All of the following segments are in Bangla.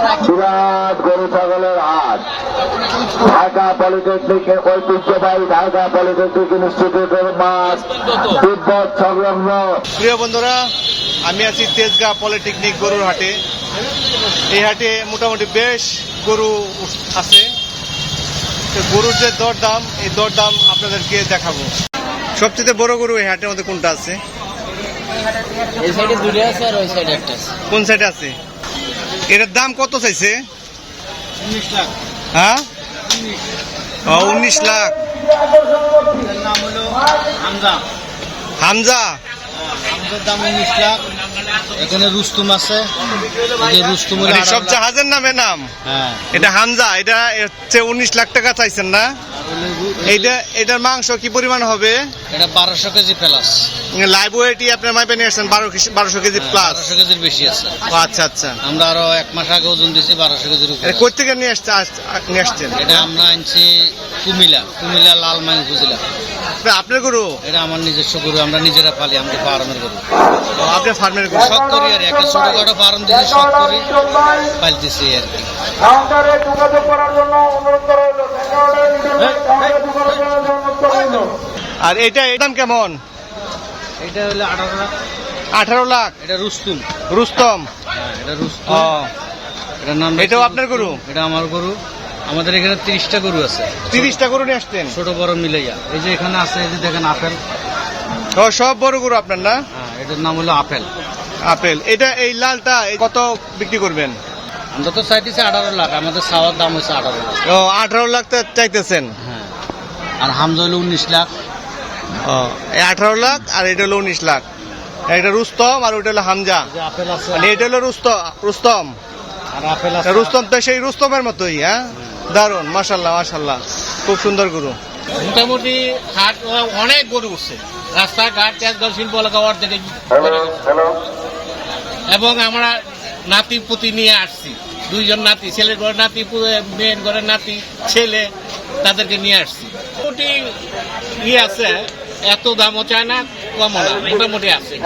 বিরাট গরু ছাগলের হাট। ঢাকা পলিটেকনিকের ঐতিহ্যবাহী ঢাকা পলিটেকনিক ইনস্টিটিউটের মাঠ তিব্বত সংলগ্ন। প্রিয় বন্ধুরা আমি আছি তেজগাঁ পলিটেকনিক গরুর হাটে। এই হাটে মোটামুটি বেশ গরু আছে। তো গরুর যে দরদাম এই দরদাম আপনাদেরকে দেখাবো। সবচেয়ে বড় গরু এই হাটের মধ্যে কোনটা আছে? এই সাইডে দুটো আছে আর ওই সাইডে একটা আছে। কোন সাইডে আছে? এটার দাম কত চাইছে? হ্যাঁ? উনিশ। লাখ। নাম হলো হামজা। হামজা? হামজার দাম উনিশ লাখ। এখানে রুস্তুম আছে। রুস্তুম হলো মানে আড়াই সব জাহাজের নামে নাম? হ্যাঁ। এটা হামজা এটা হচ্ছে উনিশ লাখ টাকা চাইছেন না? এইটা এটার মাংস কি পরিমাণ হবে? এটা বারোশো কেজি প্লাস। লাইভ ওয়েটই আপনার মাইপে নিয়ে আসছেন বারো বারোশো কেজি প্লাস বারোশো কেজির বেশি আছে। আচ্ছা আচ্ছা। আমরা আরও এক মাস আগে ওজন দিয়েছি বারোশো কেজির উপরে এটা কোথেকে নিয়ে আসছে নিয়ে আসছেন? এটা আমরা আনছি কুমিলা কুমিলা লালমাই উপজেলা। আপনার গরু? এটা আমার নিজস্ব গরু আমরা নিজেরা পালি আমাদের ফার্মের গরু। আপনার ফার্মের গরু? শখ করি আর একটা ছোটখাটো ফার্ম দিয়ে শখ করি পালতেছি আর কি। কাউন্টারে যোগাযোগ করার জন্য অনুরোধ করা হলো। আর এটা এর দাম কেমন? এটা হলো আঠারো লাখ। আঠারো লাখ? এটা রুস্তুম। রুস্তম? হ্যাঁ এটা রুস্তুম। ও। এটার নাম এটাও আপনার গরু? এটা আমার গরু। আমাদের এখানে তিরিশটা গরু আছে। তিরিশটা গরু নিয়ে আসছেন? ছোট বড় মিলাইয়া। এই যে এখানে আছে এই যে দেখেন আপেল। ও সব বড় গরু আপনার না? হ্যাঁ এটার নাম হলো আপেল। আপেল। এটা এই লালটা কত বিক্রি করবেন? আমরা তো চাইতেছি আঠারো লাখ আমাদের চাওয়ার দাম হচ্ছে আঠারো লাখ। ও আঠারো লাখ তো চাইতেছেন? হ্যাঁ। আর হামজা হলো উনিশ লাখ। ও এই আঠারো লাখ আর এটা হলো উনিশ লাখ। এটা রুস্তম আর ওইটা হলো হামজা। আপেল আছে। মানে এটা হলো রুস্তম রুস্তম। আর আপেল আছে। রুস্তম তো সেই রুস্তমের মতোই হ্যাঁ? দারুণ মাশাল্লাহ মাশাল্লাহ খুব সুন্দর গরু। মোটামুটি হাট অনেক গরু উঠছে। রাস্তাঘাট তেজগাঁও শিল্প এলাকা অর্ধেকে। এবং আমরা নাতি পুতি নিয়ে আসছি। দুইজন নাতি ছেলের ঘরের নাতি পু- মেয়ের ঘরের নাতি ছেলে তাদেরকে নিয়ে আসছি। মোটামুটি ইয়ে আছে এত দামও চায় না কমও না মোটামুটি আছে।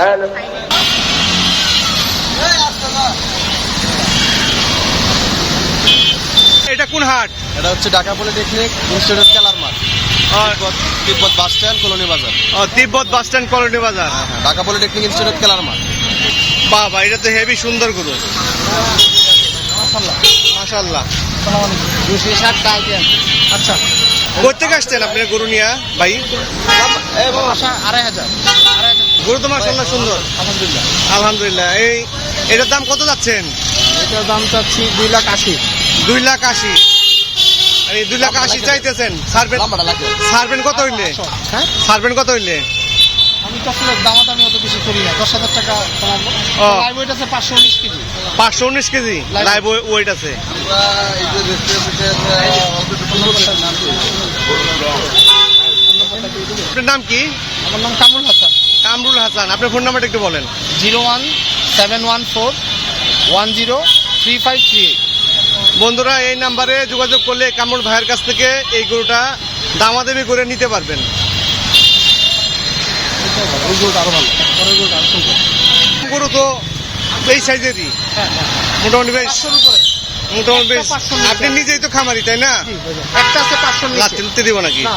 এটা কোন হাট? এটা হচ্ছে ঢাকা পলিটেকনিক ইনস্টিটিউট খেলার মাঠ। তিব্বত বাস স্ট্যান্ড কলোনি বাজার। ও তিব্বত বাস স্ট্যান্ড কলোনি বাজার। ঢাকা পলিটেকনিক ইনস্টিটিউট খেলার মাঠ। বাবা এটা তো হেভি সুন্দর গরু। মাশাল্লাহ দুশো আচ্ছা কোথেকে আসছেন আপনার গরু নিয়ে ভাই? আড়াই হাজার। গরু তো মাশাল্লাহ সুন্দর। আলহামদুলিল্লাহ। আলহামদুলিল্লাহ। এই এটার দাম কত যাচ্ছেন? এটার দাম চাচ্ছি দুই লাখ আশি। দুই লাখ আশি। আর এই দুই লাখ আশি চাইতেছেন। সার্ভেন লাম্বাটা লাগবে সার্ভেন কত হইলে? হ্যাঁ? সার্ভেন কত হইলে? আমি তো আসলে দামাত আমি অত বেশি করি না। দশ হাজার টাকা কমাবো। লাইভ ওয়েট আছে পাঁচশো উনিশ কেজি। পাঁচশো উনিশ কেজি? লাইভ ওয়েট আছে? আপনার নাম কি? আমার নাম কামরুল হাসান। কামরুল হাসান। আপনার ফোন নাম্বারটা একটু বলেন। Zero one seven one four one zero three five three eight. বন্ধুরা এই নাম্বারে যোগাযোগ করলে কামরুল ভাইয়ের কাছ থেকে এই গরুটা দামাদামি করে নিতে পারবেন। গরু তো এই সাইজেরই। হ্যাঁ হ্যাঁ। মোটামুটি বেশ মোটামুটি বেশ আপনি নিজেই তো খামারি তাই না। একটা আছে দিব নাকি? না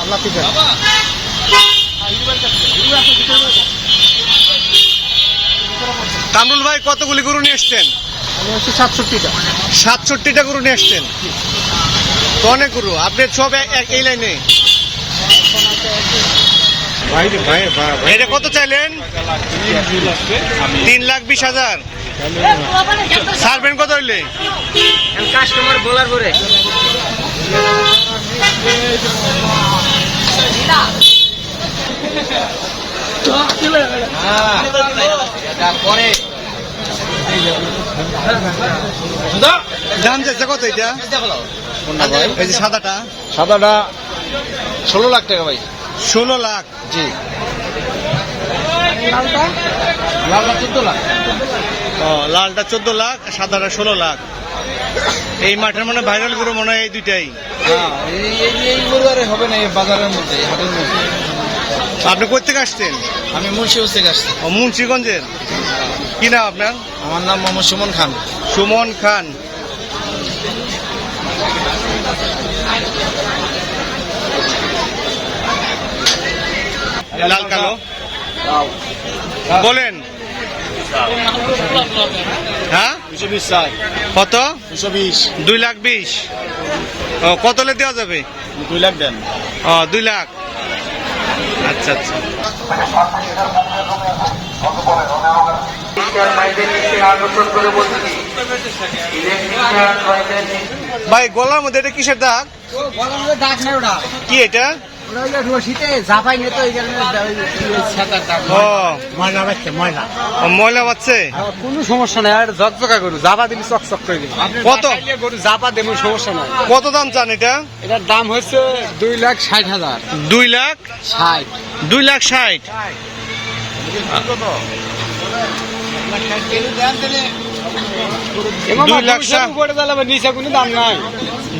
কামরুল ভাই কতগুলি গরু নিয়ে এসছেন? আমি হচ্ছে সাতষট্টিটা। সাতষট্টিটা গরু নিয়ে আসছেন। তো অনেক গরু। আপনি সব এক- এক এই লাইনে। এটা কত চাইলেন? তিন লাখ বিশ হাজার। ছাড়বেন কত হইলে? কাস্টমার বলার পরে। তারপরে দাম যাচ্ছে কত এটা? এই যে সাদাটা? সাদাটা ষোলো লাখ টাকা ভাই। ষোলো লাখ? জি। লালটা? চোদ্দ লাখ। ও লালটা চোদ্দ লাখ সাদাটা ষোলো লাখ। এই মাঠের মনে ভাইরাল গরু মনে হয় এই দুইটাই। হ্যাঁ এই গরু আর হবে না এই বাজারের মধ্যে হাটের মধ্যে। আপনি কোথেকে আসছেন? আমি মুন্সিগঞ্জ থেকে আসছি। ও মুন্সিগঞ্জের? কি নাম আপনার? আমার নাম মোহাম্মদ সুমন খান। সুমন খান। লাল কালো? বলেন। হ্যাঁ? দুশো বিশ কত? দুশো বিশ দুই লাখ বিশ। ও কত হলে দেওয়া যাবে? দুই লাখ দেন। ও দুই লাখ। আচ্ছা আচ্ছা। ভাই গলার মধ্যে এটা কিসের দাগ ডাক নাই ওটা কি এটা বাচ্চা কোনো সমস্যা নাই জাপা চকচক কত? জাপা সমস্যা নাই কত? দাম চান এটা? এটার দাম হচ্ছে দুই লাখ ষাট হাজার দুই লাখ ষাট। দুই লাখ ষাট। দুই লাখ নিচে কোনো দাম নাই।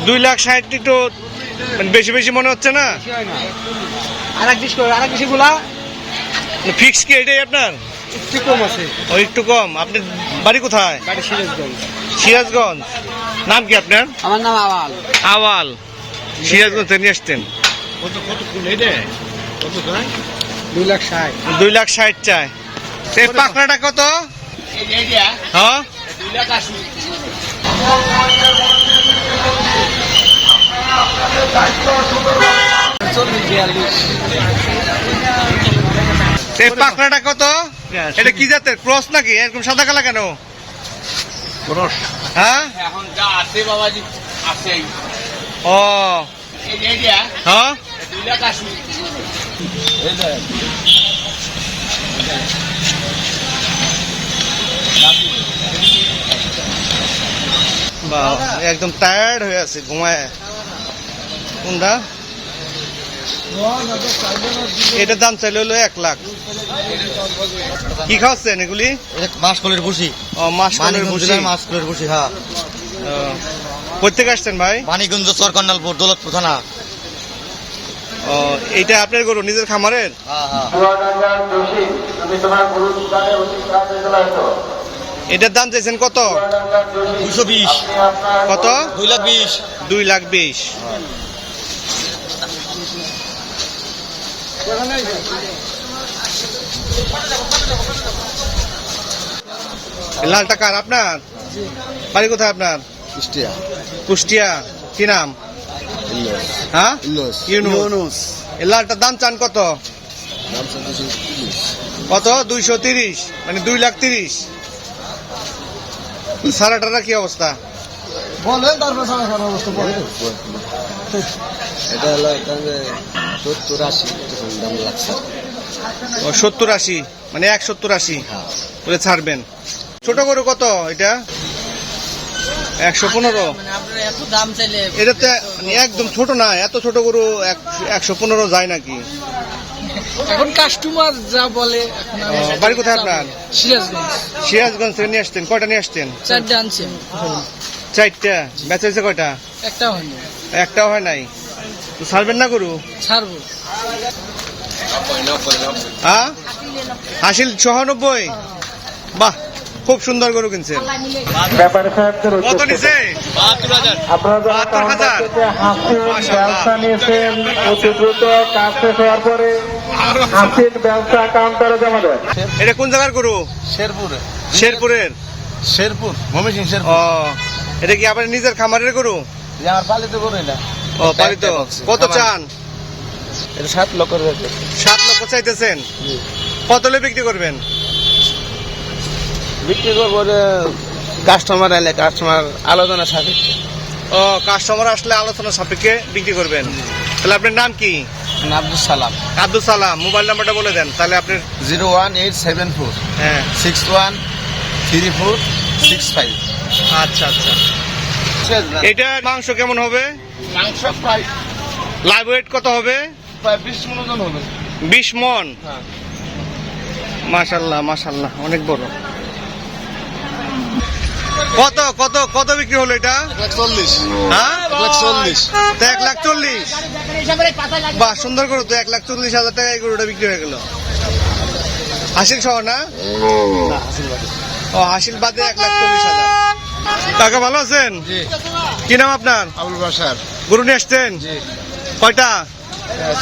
দুই লাখ ষাট একটু মানে বেশি বেশি মনে হচ্ছে না? আর এক ডিশ আর এক ফিক্স কি এটাই আপনার? একটু কম আছে। ও একটু কম। আপনি বাড়ি কোথায়? সিরাজগঞ্জ। সিরাজগঞ্জ। নাম কি আপনার? আমার নাম আওয়াল। আওয়াল। সিরাজগঞ্জ থেকে নিয়ে আসতেন। দুই লাখ ষাট। দুই লাখ ষাট চায় তো এই পাকড়াটা কত? হ্যাঁ এই পাকড়াটা কত? এটা কি জাতের? ক্রস নাকি? এরকম সাদা কালা কেন? হ্যাঁ? এখন যা আছে বাবাজি আছে। ও। এই যে এইটা হ্যাঁ? দুই লাখ আশি বাহ, একদম টায়ার্ড হয়ে আছে ঘুমায়। কোনটা? এটার দাম চাইলে হলো এক লাখ। কি খাওয়াচ্ছেন এগুলি? মাছ কলের বসি ও মাছ কলের ভুসি। মাছ কলের বসি হ্যাঁ। কোথেকে আসছেন ভাই? মানিকগঞ্জ চরকন্ডালপুর দৌলতপুর থানা। ও এইটা আপনার গরু নিজের খামারের? হ্যাঁ হ্যাঁ। এটার দাম চাইছেন কত? দুশো বিশ। কত? দুই লাখ বিশ। দুই লাখ বিশ। লালটা কার? আপনার? বাড়ি কোথায় আপনার? কুষ্টিয়া। কুষ্টিয়া। কি নাম? হ্যাঁ? ইউনুস। লালটার দাম চান কত? কত? দুইশো তিরিশ। মানে দুই লাখ তিরিশ। সারাটার কি অবস্থা? বলেন তারপর সারা সারা অবস্থা বলেন এটা হলো সত্তর আশি দাম লাগছে। ও সত্তর আশি মানে এক সত্তর আশি। হ্যাঁ। বলে ছাড়বেন। ছোট গরু কত এটা? একশো পনেরো। মানে এত দাম চাইলে এটা তো মানে একদম ছোট না এত ছোট গরু একশো পনেরো যায় নাকি? এখন কাস্টমার যা বলে বাড়ি কোথায় আপনার? সিরাজগঞ্জ। সিরাজগঞ্জ থেকে নিয়ে আসতেন কয়টা নিয়ে আসতেন চারটে আনছে চারটা। হয়েছে কয়টা? একটা হয়নি একটাও হয় নাই। তো ছাড়বেন না গরু? ছাড়বো। হ্যাঁ? হাসিল সহানব্বই বাহ খুব সুন্দর গরু কিনছেন ব্যাপারে কত নিছে? আপনারা নিয়েছেন অতি দ্রুত কাজ শেষ হওয়ার পরে হাসিল ব্যবসা কাউন্টারে জমা দেন এটা কোন জায়গার গরু? শেরপুরে। শেরপুরের? শেরপুর ময়মনসিং ও শেরপুর এটা কি আপনার নিজের খামারের গরু? আমার পালিত করো এটা। ও পালিত। কত চান? এটা সাত লক্ষ রয়েছে সাত লক্ষ চাইতেছেন? কত হলে বিক্রি করবেন? বিক্রি করব কাস্টমার এলে কাস্টমার আলোচনা সাপেক্ষে। ও কাস্টমার আসলে আলোচনা সাপেক্ষে বিক্রি করবেন। তাহলে আপনার নাম কি? আব্দুল সালাম। আব্দুল সালাম মোবাইল নাম্বারটা বলে দেন তাহলে আপনার zero one eight seven four হ্যাঁ। Six one three four six five. আচ্ছা আচ্ছা। এটার মাংস কেমন হবে? মাংস প্রায় লাইভ ওয়েট কত হবে? প্রায় বিশ মনোজন হবে। বিশ মন? হ্যাঁ। মাশাল্লাহ মাশাল্লাহ অনেক বড়। কত কত কত বিক্রি হলো এটা? এক লাখ চল্লিশ বাহ সুন্দর করো তো এক লাখ চল্লিশ হাজার টাকা এই গরুটা বিক্রি হয়ে গেল। হাসিল সহ না? ও হাসিল বাদে। এক লাখ চল্লিশ হাজার। কাকা ভালো আছেন? কি নাম আপনার? আবুল বাসার গরু নিয়ে আসছেন? জি। কয়টা?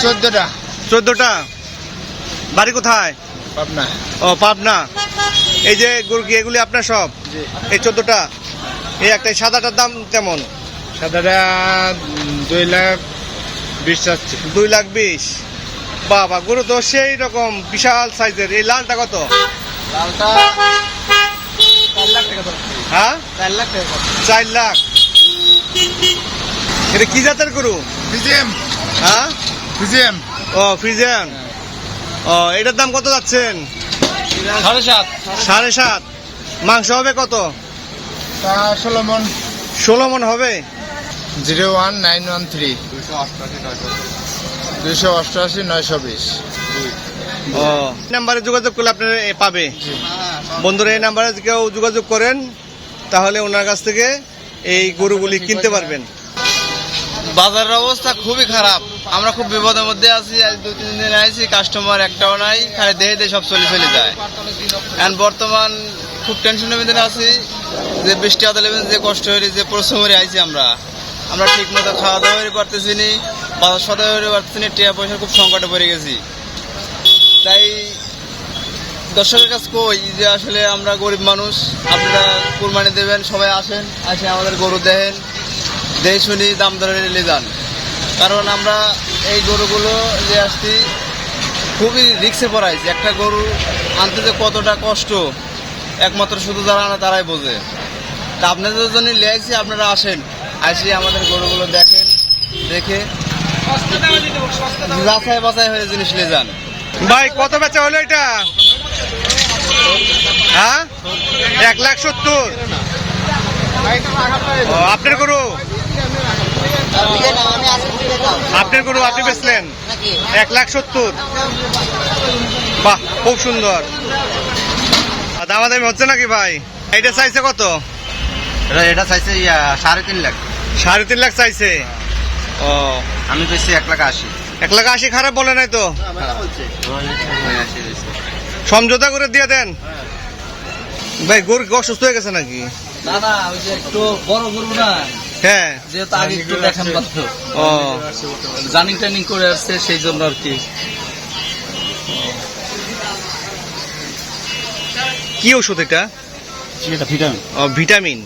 চোদ্দটা। চোদ্দটা। বাড়ি কোথায়? পাবনা। ও পাবনা। এই যে গরু কি এগুলি আপনার সব? এই চোদ্দটা এই একটা সাদাটার দাম কেমন? সাদাটা দুই লাখ বিশ চাচ্ছে। দুই লাখ বিশ। বাবা গরু তো সেই রকম বিশাল সাইজের। এই লালটা কত? লালটা চার লাখ হ্যাঁ? চার লাখ টাকা চার লাখ। এটা কি জাতের গরু? ফিজিএম হ্যাঁ? ফিজিএম ও ফ্রিজিয়ান ও এটার দাম কত যাচ্ছেন? সাড়ে সাত। সাড়ে সাত। মাংস হবে কত? তা ষোলো মন। ষোলো মন হবে? Zero one nine one three. দুইশো অষ্টআশি নয়শো বিশ। ও। নাম্বারে যোগাযোগ করলে আপনারা এ পাবে। বন্ধুরা এই নাম্বারে কেউ যোগাযোগ করেন তাহলে ওনার কাছ থেকে এই গরুগুলি কিনতে পারবেন। বাজারের অবস্থা খুবই খারাপ। আমরা খুব বিপদের মধ্যে আছি। আজ দু তিন দিন আইছি কাস্টমার একটাও নাই খালি দেহে দেহে সব চলে চলে যায়। এখন বর্তমান খুব টেনশনের মধ্যে আছি, যে বৃষ্টি আদালে যে কষ্ট হয়ে যে পরিশ্রমে আইছি আমরা। আমরা ঠিক মতো খাওয়া দাওয়া হতে পারতেছি নি বাজার সদাই হতে পারতেছি নি টিয়া পয়সার খুব সংকটে পড়ে গেছি। তাই দর্শকের কাছে কই যে আসলে আমরা গরিব মানুষ, আপনারা কুরবানি দেবেন, সবাই আসেন, আসে আমাদের গরু দেখেন দেই শুনি দাম দরে নিয়ে যান। কারণ আমরা এই গরুগুলো যে আসছি, খুবই রিক্সে পড়াইছি একটা গরু আনতে যে কতটা কষ্ট একমাত্র শুধু যারা আনে তারাই বোঝে। তা আপনাদের জন্য লিয়েছি আপনারা আসেন। আসি আমাদের গরুগুলো দেখেন দেখে। যাচাই বাছাই হয়ে জিনিস নিয়ে যান। ভাই কত বেচা হলো এটা? হ্যাঁ? এক লাখ সত্তর। আপনার গরু? আপনার গরু আপনি বেচলেন? এক লাখ সত্তর। বাহ খুব সুন্দর। দামাদামি হচ্ছে নাকি ভাই? এটা চাইছে কত? এটা চাইছে সাড়ে তিন লাখ। সাড়ে তিন লাখ চাইছে? ও আমি পেয়েছি এক লাখ আশি। এক লাখ আশি খারাপ বলে নাই তো? সমঝোতা করে দিয়ে দেন। ভাই গরু অসুস্থ হয়ে গেছে নাকি? না না ওই যে একটু বড় গরু না। হ্যাঁ। যেহেতু আগে একটু দেখান পারত। ও। জানিং টানিং করে আসছে সেই জন্য আর কি। কি ওষুধ এটা? ও ভিটামিন।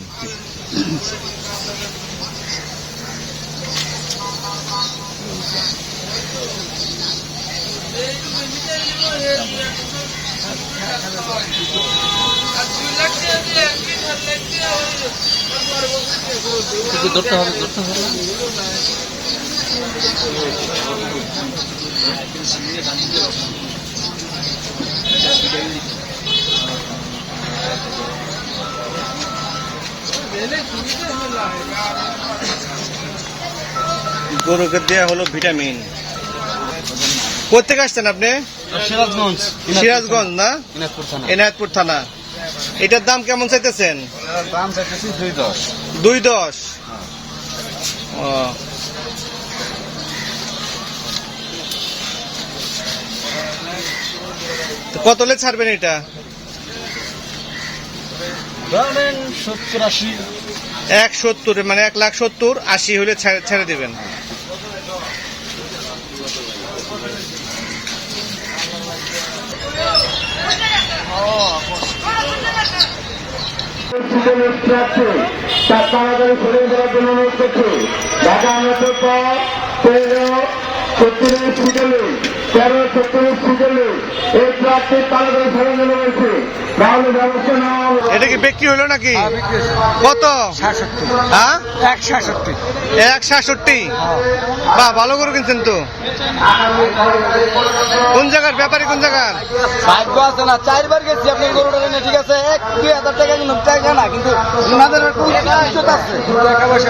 কিন্তু ধরতে হবে ধরতে হবে। গরুকে দেওয়া হলো ভিটামিন। কোথেকে আসছেন আপনি? সিরাজগঞ্জ সিরাজগঞ্জ না? এনায়তপুর থানা। এটার দাম কেমন চাইতেছেন? দাম চাইতেছি দুই দশ। দুই দশ। তো কত হলে ছাড়বেন এটা? ধরেন সত্তর আশি। এক সত্তর মানে এক লাখ সত্তর আশি হলে ছেড়ে- দেবেন। তার তাড়াতাড়ি সরে দেওয়ার জন্য অনুরোধ করছে ঢাকা আনার পর তেরো সুজলে তেরো ছত্রিশ সুজলে এই ট্রাকটি তাড়াতাড়ি দেওয়া হয়েছে তাহলে ব্যবস্থা নেওয়া হবে। এটা কি বিক্রি হলো নাকি? কত? হ্যাঁ? এক সাতষট্টি এক সাতষট্টি বাহ ভালো করে কিনছেন তো। কোন জায়গার? ব্যাপারী কোন জায়গার? ভাগ্য আছে না চারবার গেছি আপনি গরুটা কিনে ঠিক আছে? এক দুই হাজার টাকা কিন্তু টাকা না কিন্তু ওনাদের আছে টাকা পয়সা